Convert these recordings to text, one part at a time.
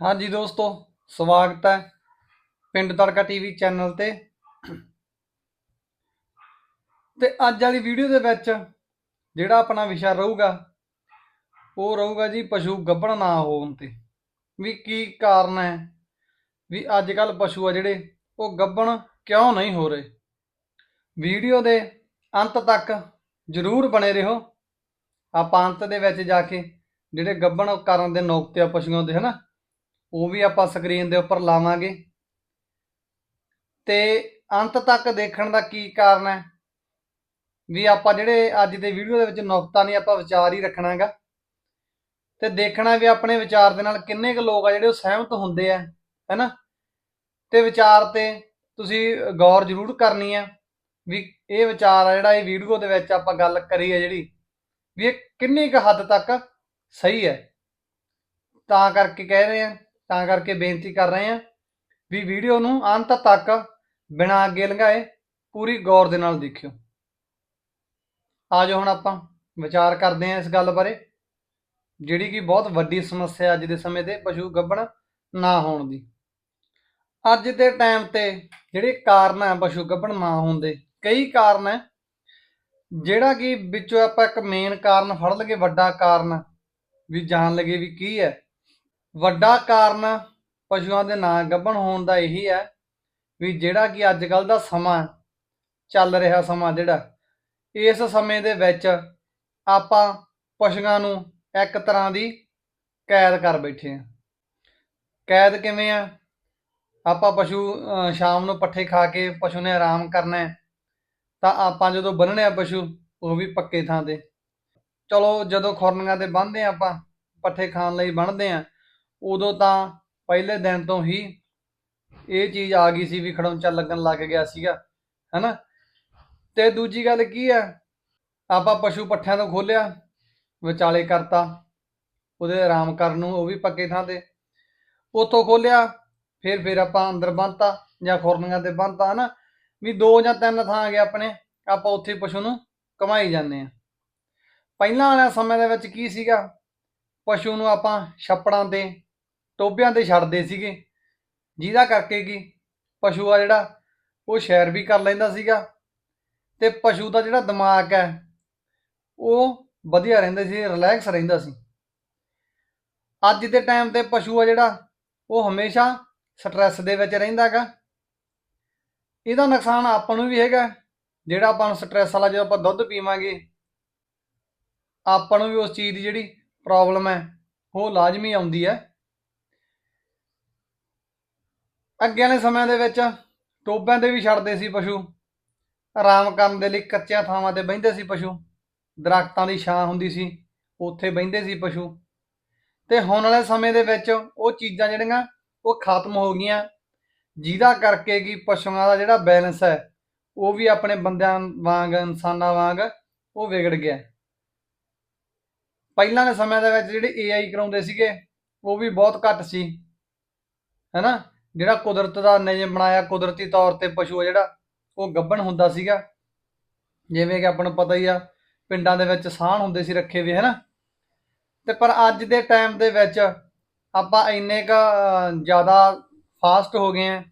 ਹਾਂਜੀ ਦੋਸਤੋ, ਸਵਾਗਤ ਹੈ ਪਿੰਡ ਤੜਕਾ ਟੀਵੀ ਚੈਨਲ ਤੇ। ਤੇ ਅੱਜ ਵਾਲੀ ਵੀਡੀਓ ਦੇ ਵਿੱਚ ਜਿਹੜਾ ਆਪਣਾ ਵਿਸ਼ਾ ਰਹੂਗਾ, ਉਹ ਰਹੂਗਾ ਜੀ ਪਸ਼ੂ ਗੱਭਣ ਨਾ ਹੋਣ ਤੇ। ਵੀ ਕੀ ਕਾਰਨ ਹੈ? ਵੀ ਅੱਜ ਕੱਲ ਪਸ਼ੂ ਆ ਜਿਹੜੇ, ਉਹ ਗੱਭਣ ਕਿਉਂ ਨਹੀਂ ਹੋ ਰਹੇ? ਵੀਡੀਓ ਦੇ ਅੰਤ ਤੱਕ ਜ਼ਰੂਰ ਬਣੇ ਰਹੋ। ਆਪਾਂ ਅੰਤ ਦੇ ਵਿੱਚ ਜਾ ਕੇ ਜਿਹੜੇ ਗੱਭਣ ਕਰਨ ਦੇ ਨੁਕਤੇ ਆ ਪਸ਼ੂਆਂ ਦੇ, ਹਨਾ? ਉਹ ਵੀ ਆਪਾਂ ਸਕਰੀਨ ਦੇ ਉੱਪਰ ਲਾਵਾਂਗੇ। ਤੇ ਅੰਤ ਤੱਕ ਦੇਖਣ ਦਾ ਕੀ ਕਾਰਨ ਹੈ? ਵੀ ਆਪਾਂ ਜਿਹੜੇ ਅੱਜ ਦੇ ਵੀਡੀਓ ਦੇ ਵਿੱਚ ਨੁਕਤਾ ਨਹੀਂ ਆਪਾਂ ਵਿਚਾਰ ਹੀ ਰੱਖਣਾਗਾ। ਤੇ ਦੇਖਣਾ ਵੀ ਆਪਣੇ ਵਿਚਾਰ ਦੇ ਨਾਲ ਕਿੰਨੇ ਕੁ ਲੋਕ ਆ ਜਿਹੜੇ ਉਹ ਸਹਿਮਤ ਹੁੰਦੇ ਆ, ਹੈਨਾ? ਤੇ ਵਿਚਾਰ ਤੇ ਤੁਸੀਂ ਗੌਰ ਜ਼ਰੂਰ ਕਰਨੀ ਆ ਵੀ ਇਹ ਵਿਚਾਰ ਆ ਜਿਹੜਾ ਇਹ ਵੀਡੀਓ ਦੇ ਵਿੱਚ ਆਪਾਂ ਗੱਲ ਕਰੀ ਹੈ ਜਿਹੜੀ, ਵੀ ਇਹ ਕਿੰਨੀ ਕੁ ਹੱਦ ਤੱਕ ਸਹੀ ਹੈ। ਤਾਂ ਕਰਕੇ ਕਹਿ ਰਹੇ ਆ ਤਾਂ ਕਰਕੇ ਬੇਨਤੀ ਕਰ ਰਹੇ ਹਾਂ ਵੀ ਵੀਡੀਓ ਨੂੰ ਅੰਤ ਤੱਕ ਬਿਨਾਂ ਅੱਗੇ ਲੰਘਾਏ ਪੂਰੀ ਗੌਰ ਦੇ ਨਾਲ ਦੇਖਿਓ। ਆਜੋ ਹੁਣ ਆਪਾਂ ਵਿਚਾਰ ਕਰਦੇ ਹਾਂ ਇਸ ਗੱਲ ਬਾਰੇ, ਜਿਹੜੀ ਕਿ ਬਹੁਤ ਵੱਡੀ ਸਮੱਸਿਆ ਅੱਜ ਦੇ ਸਮੇਂ ਤੇ ਪਸ਼ੂ ਗੱਭਣ ਨਾ ਹੋਣ ਦੀ। ਅੱਜ ਦੇ ਟਾਈਮ ਤੇ ਜਿਹੜੇ ਕਾਰਨ ਆ ਪਸ਼ੂ ਗੱਭਣ ਨਾ ਹੋਣ ਦੇ, ਕਈ ਕਾਰਨ ਹੈ ਜਿਹੜਾ ਕਿ ਵਿੱਚੋਂ ਆਪਾਂ ਇੱਕ ਮੇਨ ਕਾਰਨ ਫੜ ਲਈਏ, ਵੱਡਾ ਕਾਰਨ ਵੀ ਜਾਣ ਲਗੇ ਵੀ ਕੀ ਹੈ। ਵੱਡਾ ਕਾਰਨ ਪਸ਼ੂਆਂ ਦੇ ਨਾਂ ਗੱਭਣ ਹੋਣ ਦਾ ਇਹੀ ਹੈ ਵੀ ਜਿਹੜਾ ਕਿ ਅੱਜ ਕੱਲ ਦਾ ਸਮਾਂ ਚੱਲ ਰਿਹਾ ਸਮਾਂ ਜਿਹੜਾ, ਇਸ ਸਮੇਂ ਦੇ ਵਿੱਚ ਆਪਾਂ ਪਸ਼ੂਆਂ ਨੂੰ ਇੱਕ ਤਰ੍ਹਾਂ ਦੀ ਕੈਦ ਕਰ ਬੈਠੇ ਆ ਕੈਦ ਕਿਵੇਂ ਆ? ਆਪਾਂ ਪਸ਼ੂ ਸ਼ਾਮ ਨੂੰ ਪੱਠੇ ਖਾ ਕੇ ਪਸ਼ੂ ਨੇ ਆਰਾਮ ਕਰਨਾ ਤਾਂ ਆਪਾਂ ਜਦੋਂ ਬੰਨਣੇ ਆ ਪਸ਼ੂ, ਉਹ ਵੀ ਪੱਕੇ ਥਾਂ ਤੇ। ਚਲੋ ਜਦੋਂ ਖੁਰਨੀਆਂ ਤੇ ਬੰਨ੍ਹਦੇ ਆ ਆਪਾਂ, ਪੱਠੇ ਖਾਣ ਲਈ ਬੰਨਦੇ ਆ ਉਦੋਂ ਤਾਂ ਪਹਿਲੇ ਦਿਨ ਤੋਂ ਹੀ ਇਹ ਚੀਜ਼ ਆ ਗਈ ਸੀ ਵੀ ਖੜੌਂਚਾ ਲੱਗਣ ਲੱਗ ਗਿਆ ਸੀਗਾ, ਹੈਨਾ? ਤੇ ਦੂਜੀ ਗੱਲ ਕੀ ਆ ਆਪਾਂ ਪਸ਼ੂ ਪੱਠਿਆਂ ਤੋਂ ਖੋਲਿਆ, ਵਿਚਾਲੇ ਕਰਤਾ, ਉਹਦੇ ਆਰਾਮ ਕਰਨ ਨੂੰ, ਉਹ ਵੀ ਪੱਕੇ ਥਾਂ ਤੇ। ਉਤੋਂ ਖੋਲਿਆ, ਫਿਰ ਫਿਰ ਆਪਾਂ ਅੰਦਰ ਬੰਨਤਾ ਜਾਂ ਖੁਰਨੀਆਂ ਤੇ ਬੰਨਤਾ, ਹਨਾ? ਵੀ ਦੋ ਜਾਂ ਤਿੰਨ ਥਾਂ ਆ ਗਏ ਆਪਣੇ, ਆਪਾਂ ਉੱਥੇ ਪਸ਼ੂ ਨੂੰ ਕਮਾਈ ਜਾਂਦੇ ਆ ਪਹਿਲਾਂ ਵਾਲੇ ਸਮੇਂ ਦੇ ਵਿੱਚ ਕੀ ਸੀਗਾ? ਪਸ਼ੂ ਨੂੰ ਆਪਾਂ ਛੱਪੜਾਂ ਤੇ ਟੋਬਿਆਂ ਤੇ ਛੱਡਦੇ ਸੀਗੇ। ਜਿਹਦਾ ਕਰਕੇ ਕੀ? ਪਸ਼ੂ ਆ ਜਿਹੜਾ, ਉਹ ਸ਼ੈਰ ਵੀ ਕਰ ਲੈਂਦਾ ਸੀਗਾ। ਤੇ ਪਸ਼ੂ ਦਾ ਜਿਹੜਾ ਦਿਮਾਗ ਹੈ, ਉਹ ਵਧੀਆ ਰਹਿੰਦਾ ਸੀ ਰਿਲੈਕਸ ਰਹਿੰਦਾ ਸੀ। ਅੱਜ ਦੇ ਟਾਈਮ ਤੇ ਪਸ਼ੂ ਆ ਜਿਹੜਾ, ਉਹ ਹਮੇਸ਼ਾ ਸਟ੍ਰੈਸ ਦੇ ਵਿੱਚ ਰਹਿੰਦਾਗਾ ਇਹਦਾ ਨੁਕਸਾਨ ਆਪਾਂ ਨੂੰ ਵੀ ਹੈਗਾ। ਜਿਹੜਾ ਆਪਾਂ ਨੂੰ ਸਟ੍ਰੈਸ ਵਾਲਾ ਜਦੋਂ ਆਪਾਂ ਦੁੱਧ ਪੀਵਾਂਗੇ, ਆਪਾਂ ਨੂੰ ਵੀ ਉਸ ਚੀਜ਼ ਦੀ ਜਿਹੜੀ ਪ੍ਰੋਬਲਮ ਹੈ, ਉਹ ਲਾਜ਼ਮੀ ਆਉਂਦੀ ਹੈ। ਅੱਗੇ ਵਾਲੇ ਸਮਿਆਂ ਦੇ ਵਿੱਚ ਟੋਬਿਆਂ ਤੇ ਵੀ ਛੱਡਦੇ ਸੀ ਪਸ਼ੂ। ਆਰਾਮ ਕਰਨ ਦੇ ਲਈ ਕੱਚਿਆਂ ਥਾਵਾਂ ਤੇ ਬਹਿੰਦੇ ਸੀ ਪਸ਼ੂ। ਦਰਖਤਾਂ ਦੀ ਛਾਂ ਹੁੰਦੀ ਸੀ, ਉੱਥੇ ਬਹਿੰਦੇ ਸੀ ਪਸ਼ੂ। ਤੇ ਹੁਣ ਵਾਲੇ ਸਮੇਂ ਦੇ ਵਿੱਚ ਉਹ ਚੀਜ਼ਾਂ ਜਿਹੜੀਆਂ, ਉਹ ਖਤਮ ਹੋ ਗਈਆਂ। ਜਿਹਦਾ ਕਰਕੇ ਕਿ ਪਸ਼ੂਆਂ ਦਾ ਜਿਹੜਾ ਬੈਲੈਂਸ ਹੈ, ਉਹ ਵੀ ਆਪਣੇ ਬੰਦਿਆਂ ਵਾਂਗ, ਇਨਸਾਨਾਂ ਵਾਂਗ ਉਹ ਵਿਗੜ ਗਿਆ। ਪਹਿਲਾਂ ਦੇ ਸਮਿਆਂ ਦੇ ਵਿੱਚ ਜਿਹੜੇ ਏਆਈ ਕਰਾਉਂਦੇ ਸੀਗੇ, ਉਹ ਵੀ ਬਹੁਤ ਘੱਟ ਸੀ। ਹੈਨਾ? ਜਿਹੜਾ ਕੁਦਰਤ ਦਾ ਨਿਯਮ ਬਣਾਇਆ, ਕੁਦਰਤੀ ਤੌਰ ਤੇ ਪਸ਼ੂ ਆ ਜਿਹੜਾ, ਉਹ ਗੱਭਣ ਹੁੰਦਾ ਸੀਗਾ। ਜਿਵੇਂ ਕਿ ਆਪਾਂ ਨੂੰ ਪਤਾ ਹੀ ਆ, ਪਿੰਡਾਂ ਦੇ ਵਿੱਚ ਸਾਹਣ ਹੁੰਦੇ ਸੀ ਰੱਖੇ ਵੀ ਹੈਨਾ? ਤੇ ਪਰ ਅੱਜ ਦੇ ਟਾਈਮ ਦੇ ਵਿੱਚ ਆਪਾਂ ਇੰਨੇ ਕ ਜ਼ਿਆਦਾ ਫਾਸਟ ਹੋ ਗਏ ਆ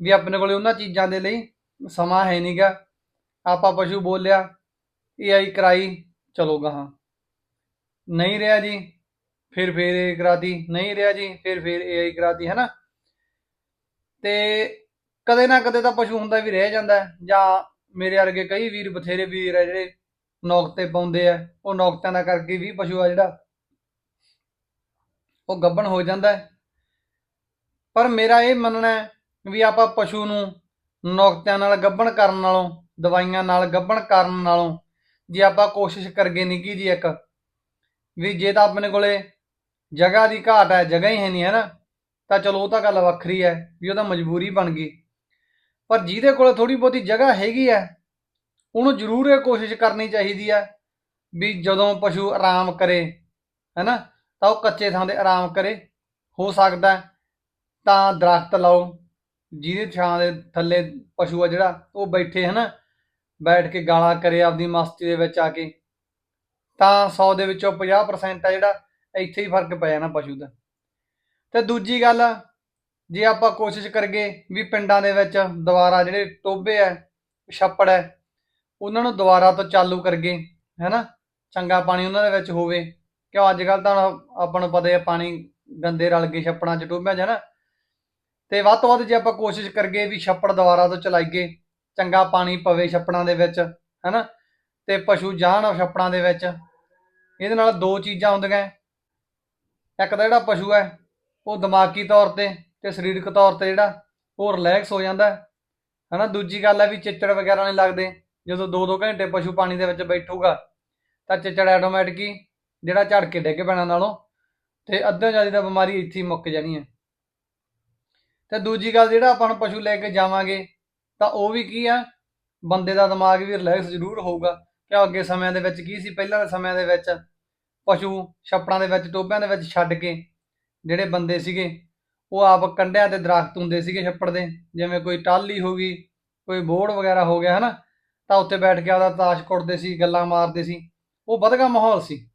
ਵੀ ਆਪਣੇ ਕੋਲੇ ਉਹਨਾਂ ਚੀਜ਼ਾਂ ਦੇ ਲਈ ਸਮਾਂ ਹੈ ਨਹੀਂਗਾ ਆਪਾਂ ਪਸ਼ੂ ਬੋਲਿਆ ਏਆਈ ਕਰਾਈ, ਚਲੋ ਗਾਹਾਂ। ਨਹੀਂ ਰਿਹਾ ਜੀ, ਫਿਰ ਫਿਰ ਇਹ ਕਰਾਤੀ, ਨਹੀਂ ਰਿਹਾ ਜੀ, ਫਿਰ ਫਿਰ ਏਆਈ ਕਰਾਤੀ ਹੈ ਨਾ ਤੇ ਕਦੇ ਨਾ ਕਦੇ ਤਾਂ ਪਸ਼ੂ ਹੁੰਦਾ ਵੀ ਰਹਿ ਜਾਂਦਾ ਹੈ, ਜਾਂ ਮੇਰੇ ਵਰਗੇ ਕਈ ਵੀਰ ਬਥੇਰੇ ਵੀਰ ਆ ਜਿਹੜੇ ਨੌਕਤੇ ਪਾਉਂਦੇ ਆ ਉਹ ਨੌਕਤਿਆਂ ਦਾ ਕਰਕੇ ਵੀ ਪਸ਼ੂ ਆ ਜਿਹੜਾ ਉਹ ਗੱਬਣ ਹੋ ਜਾਂਦਾ ਹੈ। ਪਰ ਮੇਰਾ ਇਹ ਮੰਨਣਾ ਹੈ ਵੀ ਆਪਾਂ ਪਸ਼ੂ ਨੂੰ ਨੌਕਤਿਆਂ ਨਾਲ ਗੱਭਣ ਕਰਨ ਨਾਲੋਂ ਦਵਾਈਆਂ ਨਾਲ ਗੱਭਣ ਕਰਨ ਨਾਲੋਂ ਜੇ ਆਪਾਂ ਕੋਸ਼ਿਸ਼ ਕਰਗੇ ਨਿੱਕੀ ਜੀ ਇੱਕ ਵੀ ਜੇ ਤਾਂ ਆਪਣੇ ਕੋਲੇ ਜਗ੍ਹਾ ਦੀ ਘਾਟ ਹੈ ਜਗ੍ਹਾ ਹੀ ਹੈ ਨਹੀਂ ਹੈ ਨਾ? ਤਾਂ ਚਲੋ ਉਹ ਤਾਂ ਗੱਲ ਵੱਖਰੀ ਹੈ ਵੀ ਉਹ ਤਾਂ ਮਜਬੂਰੀ ਬਣ ਗਈ। ਪਰ ਜਿਹਦੇ ਕੋਲ ਥੋੜੀ ਬਹੁਤੀ ਜਗ੍ਹਾ ਹੈਗੀ ਹੈ, ਉਹਨੂੰ ਜ਼ਰੂਰ ਇਹ ਕੋਸ਼ਿਸ਼ ਕਰਨੀ ਚਾਹੀਦੀ ਹੈ ਵੀ ਜਦੋਂ ਪਸ਼ੂ ਆਰਾਮ ਕਰੇ ਹੈਨਾ ਤਾਂ ਉਹ ਕੱਚੇ ਥਾਂ ਤੇ ਆਰਾਮ ਕਰੇ। ਹੋ ਸਕਦਾ ਤਾਂ ਦਰਖਤ ਲਾਓ, ਜਿਹਦੇ ਛਾਂ ਦੇ ਥੱਲੇ ਪਸ਼ੂ ਆ ਜਿਹੜਾ, ਉਹ ਬੈਠੇ ਹਨਾ ਬੈਠ ਕੇ ਗਾਲਾਂ ਕਰੇ ਆਪਦੀ ਮਸਤੀ ਦੇ ਵਿੱਚ ਆ ਕੇ। ਤਾਂ 100 ਦੇ ਵਿੱਚੋਂ 50% ਆ ਜਿਹੜਾ, ਇੱਥੇ ਹੀ ਫ਼ਰਕ ਪੈ ਜਾਣਾ ਪਸ਼ੂ ਦਾ। ਤੇ ਦੂਜੀ ਗੱਲ, ਜੇ ਆਪਾਂ ਕੋਸ਼ਿਸ਼ ਕਰਗੇ ਵੀ ਪਿੰਡਾਂ ਦੇ ਵਿੱਚ ਦੁਬਾਰਾ ਜਿਹੜੇ ਟੋਬੇ ਆ ਛੱਪੜ ਹੈ, ਉਹਨਾਂ ਨੂੰ ਦੁਬਾਰਾ ਤੋਂ ਚਾਲੂ ਕਰਗੇ ਹੈਨਾ? ਚੰਗਾ ਪਾਣੀ ਉਹਨਾਂ ਦੇ ਵਿੱਚ ਹੋਵੇ। ਕਿਉਂ ਅੱਜ ਕੱਲ ਤਾਂ ਆਪਾਂ ਨੂੰ ਪਤਾ ਹੈ ਪਾਣੀ ਗੰਦੇ ਰਲ ਗਏ ਛੱਪੜਾਂ 'ਚ ਟੋਬਿਆਂ 'ਚ ਹੈ ਨਾ ਤੇ ਵੱਧ ਤੋਂ ਵੱਧ ਜੇ ਆਪਾਂ ਕੋਸ਼ਿਸ਼ ਕਰਗੇ ਵੀ ਛੱਪੜ ਦੁਬਾਰਾ ਤੋਂ ਚਲਾਈਏ, ਚੰਗਾ ਪਾਣੀ ਪਵੇ ਛੱਪੜਾਂ ਦੇ ਵਿੱਚ, ਹੈਨਾ? ਤੇ ਪਸ਼ੂ ਜਾਣ ਛੱਪੜਾਂ ਦੇ ਵਿੱਚ। ਇਹਦੇ ਨਾਲ ਦੋ ਚੀਜ਼ਾਂ ਹੁੰਦੀਆਂ। ਇੱਕ ਤਾਂ ਜਿਹੜਾ ਪਸ਼ੂ ਹੈ ਉਹ ਦਿਮਾਗੀ ਤੌਰ ਤੇ ਤੇ ਸਰੀਰਕ ਤੌਰ ਤੇ ਜਿਹੜਾ ਉਹ ਰਿਲੈਕਸ ਹੋ ਜਾਂਦਾ ਹੈ। ਹਨਾ, ਦੂਜੀ ਗੱਲ ਹੈ ਵੀ ਚਿੱਚੜ ਵਗੈਰਾ ਨਹੀਂ ਲੱਗਦੇ। ਜਦੋਂ 2-2 ਘੰਟੇ ਪਸ਼ੂ ਪਾਣੀ ਦੇ ਵਿੱਚ ਬੈਠੂਗਾ, ਤਾਂ ਚਿੱਚੜ ਆਟੋਮੈਟਿਕ ਹੀ ਜਿਹੜਾ ਝੜ ਕੇ ਡਿੱਗ ਪੈਣਾ ਨਾਲੋਂ ਤੇ ਅੱਧੇ ਜ਼ਿਆਦਾ ਤਾਂ ਬਿਮਾਰੀ ਇੱਥੇ ਹੀ ਮੁੱਕ ਜਾਣੀ ਹੈ। ਤੇ ਦੂਜੀ ਗੱਲ ਜਿਹੜਾ ਆਪਾਂ ਨੂੰ ਪਸ਼ੂ ਲੈ ਕੇ ਜਾਵਾਂਗੇ, ਤਾਂ ਉਹ ਵੀ ਕੀ ਆ, ਬੰਦੇ ਦਾ ਦਿਮਾਗ ਵੀ ਰਿਲੈਕਸ ਜ਼ਰੂਰ ਹੋਊਗਾ। ਕਿ ਅੱਗੇ ਸਮਿਆਂ ਦੇ ਵਿੱਚ ਕੀ ਸੀ, ਪਹਿਲਾਂ ਦੇ ਸਮਿਆਂ ਦੇ ਵਿੱਚ ਪਸ਼ੂ ਛੱਪੜਾਂ ਦੇ ਵਿੱਚ ਟੋਬਿਆਂ ਦੇ ਵਿੱਚ ਛੱਡ ਕੇ ਜਿਹੜੇ ਬੰਦੇ ਸੀਗੇ, ਉਹ ਆਪ ਕੰਡਿਆਂ ਤੇ ਦਰਖਤ ਹੁੰਦੇ ਸੀਗੇ ਛੱਪੜ ਦੇ, ਜਿਵੇਂ ਕੋਈ ਟਾਲੀ ਹੋ ਗਈ, ਕੋਈ ਬੋੜ ਵਗੈਰਾ ਹੋ ਗਿਆ, ਹਨਾ, ਤਾਂ ਉੱਤੇ ਬੈਠ ਕੇ ਆਪਦਾ ਤਾਸ਼ ਕੁੱਟਦੇ ਸੀ, ਗੱਲਾਂ ਮਾਰਦੇ ਸੀ, ਉਹ ਵਧਗਾ ਮਾਹੌਲ ਸੀ।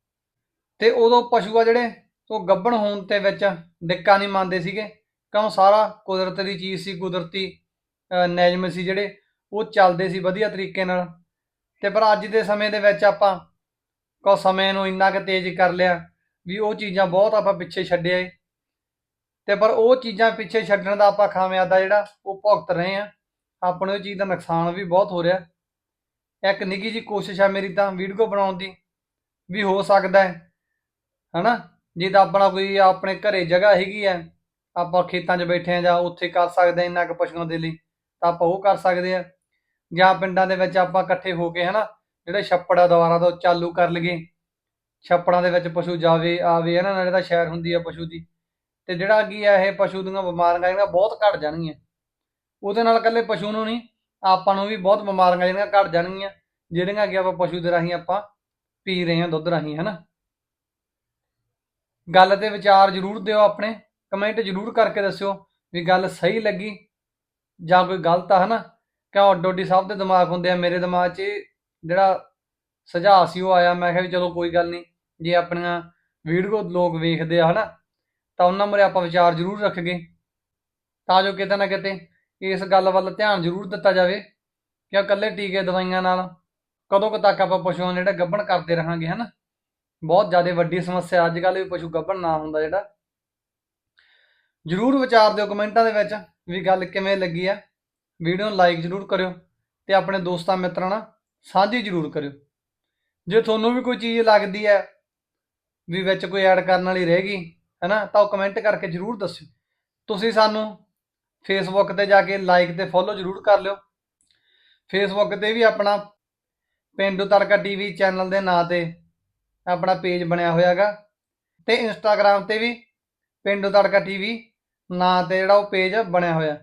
ਤੇ ਉਦੋਂ ਪਸ਼ੂ ਆ ਜਿਹੜੇ, ਉਹ ਗੱਭਣ ਹੋਣ ਤੇ ਵਿੱਚ ਡਿੱਕਾ ਨਹੀਂ ਮੰਨਦੇ ਸੀਗੇ, ਕਿਉਂ ਸਾਰਾ ਕੁਦਰਤ ਦੀ ਚੀਜ਼ ਸੀ, ਕੁਦਰਤੀ, ਅਹ ਨਿਯਮ ਸੀ ਜਿਹੜੇ, ਉਹ ਚੱਲਦੇ ਸੀ ਵਧੀਆ ਤਰੀਕੇ ਨਾਲ। ਤੇ ਪਰ ਅੱਜ ਦੇ ਸਮੇਂ ਦੇ ਵਿੱਚ ਆਪਾਂ ਕੋ ਸਮੇਂ ਨੂੰ ਇੰਨਾ ਕੁ ਤੇਜ਼ ਕਰ ਲਿਆ, ਵੀ ਉਹ ਚੀਜ਼ਾਂ ਬਹੁਤ ਆਪਾਂ ਪਿੱਛੇ ਛੱਡਿਆ ਏ ਤੇ ਪਰ ਉਹ ਚੀਜ਼ਾਂ ਪਿੱਛੇ ਛੱਡਣ ਦਾ ਆਪਾਂ ਖਾਮਿਆਦਾ ਜਿਹੜਾ ਉਹ ਭੁਗਤ ਰਹੇ ਆ ਆਪਣੇ ਉਹ ਚੀਜ਼ ਦਾ ਨੁਕਸਾਨ ਵੀ ਬਹੁਤ ਹੋ ਰਿਹਾ। ਇੱਕ ਨਿੱਕੀ ਜੀ ਕੋਸ਼ਿਸ਼ ਆ ਮੇਰੀ ਤਾਂ ਵੀਡੀਓ ਬਣਾਉਣ ਦੀ ਵੀ ਹੋ ਸਕਦਾ ਹੈ, ਹਨਾ? ਜੇ ਤਾਂ ਆਪਣਾ ਕੋਈ ਆਪਣੇ ਘਰੇ ਜਗ੍ਹਾ ਹੈਗੀ ਆ ਆਪਾਂ ਖੇਤਾਂ 'ਚ ਬੈਠੇ ਆ ਜਾਂ ਉੱਥੇ ਕਰ ਸਕਦੇ ਆ ਇੰਨਾ ਕੁ ਪਸ਼ੂਆਂ ਦੇ ਲਈ, ਤਾਂ ਆਪਾਂ ਉਹ ਕਰ ਸਕਦੇ ਆ ਜਾਂ ਪਿੰਡਾਂ ਦੇ ਵਿੱਚ ਆਪਾਂ ਇਕੱਠੇ ਹੋ ਕੇ, ਹਨਾ? ਜਿਹੜੇ ਛੱਪੜ ਆ ਦੁਬਾਰਾ ਤੋਂ ਚਾਲੂ ਕਰ ਲਈਏ, ਛੱਪੜਾਂ ਦੇ ਵਿੱਚ ਪਸ਼ੂ ਜਾਵੇ, ਆਵੇ ਇਹਨਾਂ ਨਾਲੇ ਤਾਂ ਸ਼ਹਿਰ ਹੁੰਦੀ ਆ ਪਸ਼ੂ ਦੀ। ਤੇ ਜਿਹੜਾ ਕੀ ਆ ਇਹ ਪਸ਼ੂ ਦੀਆਂ ਬਿਮਾਰੀਆਂ ਜਿਹੜੀਆਂ ਬਹੁਤ ਘਟ ਜਾਣਗੀਆਂ। ਉਹਦੇ ਨਾਲ ਇਕੱਲੇ ਪਸ਼ੂ ਨੂੰ ਨਹੀਂ, ਆਪਾਂ ਨੂੰ ਵੀ ਬਹੁਤ ਬਿਮਾਰੀਆਂ ਜਿਹੜੀਆਂ ਘਟ ਜਾਣਗੀਆਂ, ਜਿਹੜੀਆਂ ਕਿ ਆਪਾਂ ਪਸ਼ੂ ਦੇ ਰਾਹੀਂ ਆਪਾਂ ਪੀ ਰਹੇ ਹਾਂ ਦੁੱਧ ਰਾਹੀਂ, ਹਨਾ? ਗੱਲ ਤੇ ਵਿਚਾਰ ਜ਼ਰੂਰ ਦਿਓ ਆਪਣੇ ਕਮੈਂਟ ਜ਼ਰੂਰ ਕਰਕੇ ਦੱਸਿਓ ਵੀ ਗੱਲ ਸਹੀ ਲੱਗੀ ਜਾਂ ਕੋਈ ਗਲਤ ਆ, ਹਨਾ? ਕਿਉਂ ਅੱਡੋ ਅੱਡੀ ਸਭ ਦੇ ਦਿਮਾਗ ਹੁੰਦੇ ਆ, ਮੇਰੇ ਦਿਮਾਗ 'ਚ ਇਹ ਜਿਹੜਾ ਸੁਝਾਅ ਸੀ ਉਹ ਆਇਆ, ਮੈਂ ਕਿਹਾ ਵੀ ਚਲੋ ਕੋਈ ਗੱਲ ਨਹੀਂ, ਜੇ ਆਪਣੀਆਂ ਵੀਡੀਓ ਲੋਕ ਵੇਖਦੇ ਆ, ਹਨਾ? ਤਾਂ ਉਹਨਾਂ ਮੂਹਰੇ ਆਪਾਂ ਵਿਚਾਰ ਜ਼ਰੂਰ ਰੱਖਗੇ। ਤਾਂ ਜੋ ਕਿਤੇ ਨਾ ਕਿਤੇ ਇਸ ਗੱਲ ਵੱਲ ਧਿਆਨ ਜ਼ਰੂਰ ਦਿੱਤਾ ਜਾਵੇ ਕਿ ਇਕੱਲੇ ਟੀਕੇ ਦਵਾਈਆਂ ਨਾਲ ਕਦੋਂ ਕੁ ਤੱਕ ਆਪਾਂ ਪਸ਼ੂਆਂ ਨੂੰ ਜਿਹੜਾ ਗੱਭਣ ਕਰਦੇ ਰਹਾਂਗੇ, ਹਨਾ? ਬਹੁਤ ਜ਼ਿਆਦਾ ਵੱਡੀ ਸਮੱਸਿਆ ਅੱਜ ਕੱਲ੍ਹ ਵੀ ਪਸ਼ੂ ਗੱਭਣ ਨਾ ਹੁੰਦਾ ਜਿਹੜਾ। ਜ਼ਰੂਰ ਵਿਚਾਰ ਦਿਓ ਕਮੈਂਟਾਂ ਦੇ ਵਿੱਚ ਵੀ ਗੱਲ ਕਿਵੇਂ ਲੱਗੀ ਆ। ਵੀਡੀਓ ਨੂੰ ਲਾਈਕ ਜ਼ਰੂਰ ਕਰਿਓ ਤੇ ਆਪਣੇ ਦੋਸਤਾਂ ਮਿੱਤਰਾਂ ਨਾਲ ਸਾਂਝੀ ਜ਼ਰੂਰ ਕਰਿਓ। ਜੇ ਤੁਹਾਨੂੰ ਵੀ ਕੋਈ ਚੀਜ਼ ਲੱਗਦੀ ਹੈ ਵੀ ਵਿੱਚ ਕੋਈ ਐਡ ਕਰਨ ਵਾਲੀ ਰਹਿ ਗਈ ਹੈਨਾ, ਤਾਂ ਉਹ ਕਮੈਂਟ ਕਰਕੇ ਜ਼ਰੂਰ ਦੱਸਿਓ। ਤੁਸੀਂ ਸਾਨੂੰ ਫੇਸਬੁੱਕ ਤੇ ਜਾ ਕੇ ਲਾਈਕ ਤੇ ਫੋਲੋ ਜ਼ਰੂਰ ਕਰ ਲਿਓ। ਫੇਸਬੁੱਕ ਤੇ ਵੀ ਆਪਣਾ ਪਿੰਡੂ ਤੜਕਾ ਟੀਵੀ ਚੈਨਲ ਦੇ ਨਾਂ ਤੇ ਆਪਣਾ ਪੇਜ ਬਣਿਆ ਹੋਇਆ ਹੈਗਾ ਤੇ ਇੰਸਟਾਗ੍ਰam ਤੇ ਵੀ ਪਿੰਡੂ ਤੜਕਾ ਟੀਵੀ ਨਾਂ ਤੇ ਜਿਹੜਾ ਉਹ ਪੇਜ ਬਣਿਆ ਹੋਇਆ।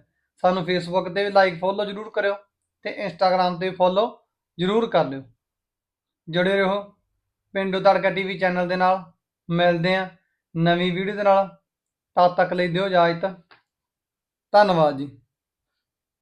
ਸਾਨੂੰ ਫੇਸਬੁੱਕ ਤੇ ਵੀ ਲਾਈਕ ਫੋਲੋ ਜ਼ਰੂਰ ਕਰਿਓ ਤੇ ਇੰਸਟਾਗ੍ਰam ਤੇ ਫੋਲੋ ਜ਼ਰੂਰ ਕਰ ਲਿਓ। ਜੁੜੇ ਰਹੋ ਪਿੰਡੂ ਤੜਕਾ ਟੀਵੀ ਚੈਨਲ ਦੇ ਨਾਲ। ਮਿਲਦੇ ਆ ਨਵੀਂ ਵੀਡੀਓ ਦੇ ਨਾਲ ਤਦ ਤੱਕ ਲਈ ਦਿਓ ਇਜਾਜ਼ਤ। ਧੰਨਵਾਦ ਜੀ।